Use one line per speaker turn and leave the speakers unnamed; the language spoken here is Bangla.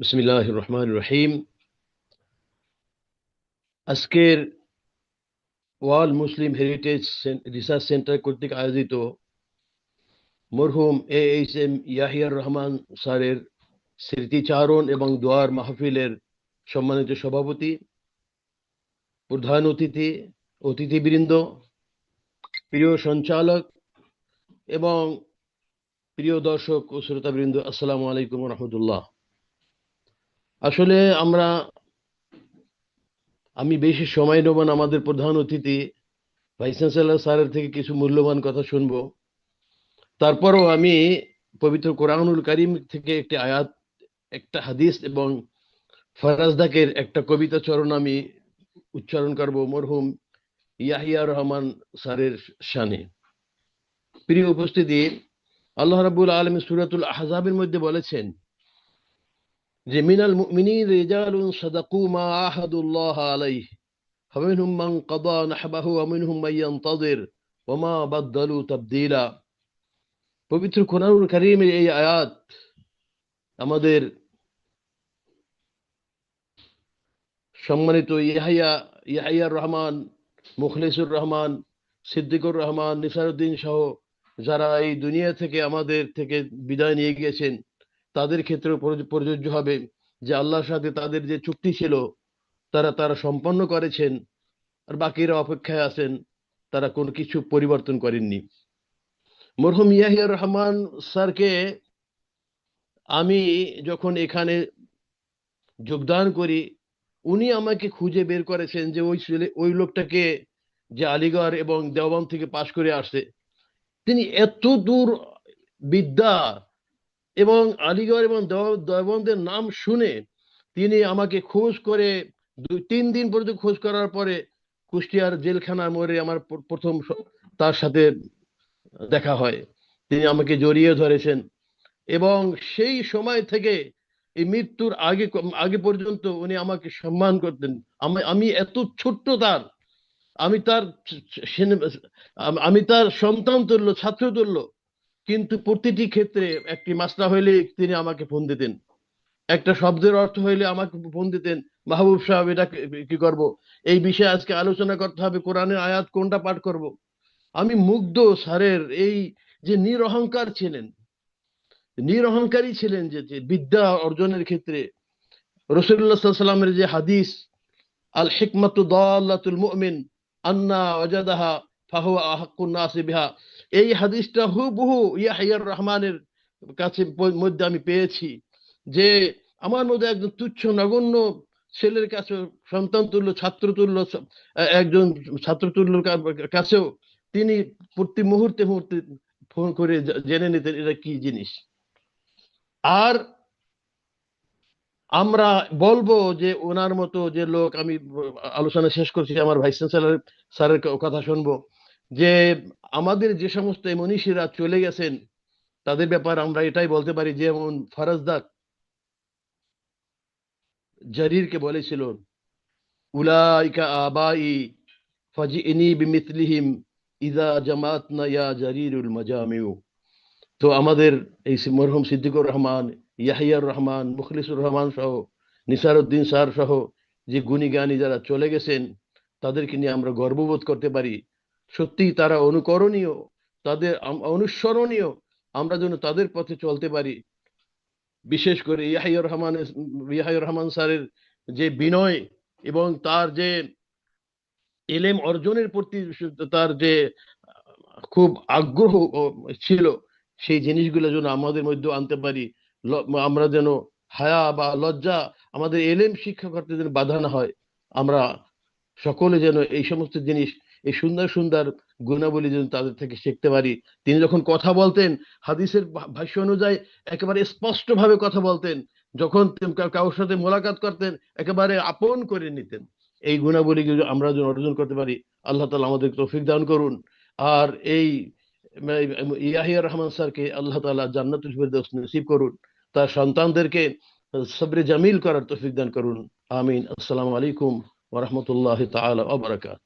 বিসমিল্লাহ রহমান রহিম আজকের world Muslim heritage research centre কর্তৃক আয়োজিত মরহুম এ এইচ এম ইয়াহিয়ার রহমান স্যারের স্মৃতিচারণ এবং দোয়ার মাহফিলের সম্মানিত সভাপতি, প্রধান অতিথি, অতিথিবৃন্দ, প্রিয় সঞ্চালক এবং প্রিয় দর্শক ও শ্রোতাবৃন্দ, আসসালামু আলাইকুম রহমতুল্লাহ। আসলে আমরা, আমি বেশি সময় নেব না আমাদের প্রধান অতিথি, ভাইস চ্যান্সেলর স্যারের থেকে কিছু মূল্যবান কথা শুনব। তারপরও আমি পবিত্র কোরআনুল করিম থেকে একটি আয়াত, একটা হাদিস এবং ফরাজদাকের একটা কবিতা চরণ আমি উচ্চারণ করব মরহুম ইয়াহিয়া রহমান স্যারের শানে। প্রিয় উপস্থিতি, আল্লাহ রাবুল আলম সুরাতুল আহজাবের মধ্যে বলেছেন যে মিনাল মুমিনিন রিজালুন সাদাকু মা আহাদুল্লাহ আলাইহি। কাদা নাহবাহু ওয়া মিনহুম মান ইয়ানতাজির ওয়া মা বাদদালু তাবদীলা। পবিত্র কোরআনুল কারীমের এই আয়াত আমাদের সম্মানিত ইয়াহিয়া, ইয়াহিয়ার রহমান, মুখলিসুর রহমান, সিদ্দিকুর রহমান, নিসারুদ্দিন সহ যারা এই দুনিয়া থেকে আমাদের থেকে বিদায় নিয়ে গিয়েছেন তাদের ক্ষেত্রে প্রযোজ্য হবে যে আল্লাহর সাথে তাদের যে চুক্তি ছিল, তারা তারা সম্পন্ন করেছেন, আর বাকিরা অপেক্ষায় আছেন, তারা কোনো কিছু পরিবর্তন করেননি। মরহুম ইয়াহিয়া রহমান স্যারকে আমি যখন এখানে যোগদান করি, উনি আমাকে খুঁজে বের করেছেন যে ওই ছেলে, ওই লোকটাকে যে আলিগড় এবং দেওবান থেকে পাশ করে আসছে। তিনি এত দূর বিদ্যা এবং আলিগড় এবং দেওবন্দের নাম শুনে তিনি আমাকে খোঁজ করে দুই তিন দিন পর্যন্ত খোঁজ করার পরে কুষ্টিয়ার জেলখানা মোড়ে আমার প্রথম তার সাথে দেখা হয়। তিনি আমাকে জড়িয়ে ধরেছেন এবং সেই সময় থেকে এই মৃত্যুর আগে আগে পর্যন্ত উনি আমাকে সম্মান করতেন। আমি এত ছোট্ট তার। আমি তার আমি তার সন্তান তুল্য, ছাত্র তুল্য। কিন্তু প্রতিটি ক্ষেত্রে একটি মাসলা হইলে তিনি আমাকে ফোন দিতেন। একটা শব্দের অর্থ হইলে আমাকে ফোন দিতেন, মাহবুব সাহেব, এটা কি করব? এই বিষয়ে আজকে আলোচনা করতে হবে, কোরআনের আয়াত কোনটা পাঠ করব? আমি মুগ্ধ স্যারের এই যে নিরহংকার ছিলেন, নিরহংকারী ছিলেন যে বিদ্যা অর্জনের ক্ষেত্রে, রসুল্লাহ সাল্লামের যে হাদিস আল হিকমাতু দাল্লাতুল মুমিন, আন্না ওয়াজাদাহা ফাহুয়া আহাক্কুন নাসি বিহা এই হাদিসটা হুবহু ইয়াহিয়ার রহমানের কাছে মধ্যে আমি পেয়েছি যে আমার মধ্যে একজন তুচ্ছ নগণ্য ছেলের কাছে সন্তান তুল্য, ছাত্র তুল্য একজন ছাত্র তুল্য কাছেও তিনি প্রতি মুহূর্তে মুহূর্তে ফোন করে জেনে নিতেন এটা কি জিনিস। আর আমরা বলব যে ওনার মতো যে লোক আমি আলোচনা শেষ করছি, আমার ভাইস চ্যান্সেলর স্যারের কথা শুনব। যে আমাদের যে সমস্ত মনীষীরা চলে গেছেন, তাদের ব্যাপার আমরা এটাই বলতে পারি যেমন ফরাজদাক জারিরকে বলেছিল, উলাইকা আবাই ফাজিনি জামাত না ইয়া জারিরুল মাজামিউ। তো আমাদের এই মরহুম সিদ্দিকুর রহমান, ইয়াহিয়ার রহমান, মুখলিসুর রহমান সহ নিসারুদ্দিন স্যার সহ যে গুণী জ্ঞানী যারা চলে গেছেন, তাদেরকে নিয়ে আমরা গর্ববোধ করতে পারি। সত্যি তারা অনুকরণীয়, তাদের অনুসরণীয়, আমরা যেন তাদের পথে চলতে পারি। বিশেষ করে ইয়াহিয়া রহমান ইয়াহিয়া রহমান স্যারের যে বিনয় এবং তার যে এলেম অর্জনের প্রতি তার যে খুব আগ্রহ ছিল, সেই জিনিসগুলো যেন আমাদের মধ্যে আনতে পারি। আমরা যেন হায়া বা লজ্জা আমাদের এলেম শিক্ষা করতে যেন বাধা না হয়। আমরা সকলে যেন এই সমস্ত জিনিস এই সুন্দর সুন্দর গুণাবলী যেন তাদের থেকে শিখতে পারি। তিনি যখন কথা বলতেন, হাদিসের ভাষ্য অনুযায়ী একেবারে স্পষ্ট ভাবে কথা বলতেন। যখন কারোর সাথে মোলাকাত করতেন, একেবারে আপন করে নিতেন। এই গুণাবলী আমরা যেন অর্জন করতে পারি, আল্লাহ তালা আমাদের তৌফিক দান করুন। আর এই ইয়াহিয়া রহমান স্যারকে আল্লাহ তালা ফিরদৌস নসিব করুন। তার সন্তানদেরকে সবরে জামিল করার তৌফিক দান করুন। আমিন। আসসালামু আলাইকুম ওরহমতুল্লাহ তাআলা ওয়া বারাকাতুহু।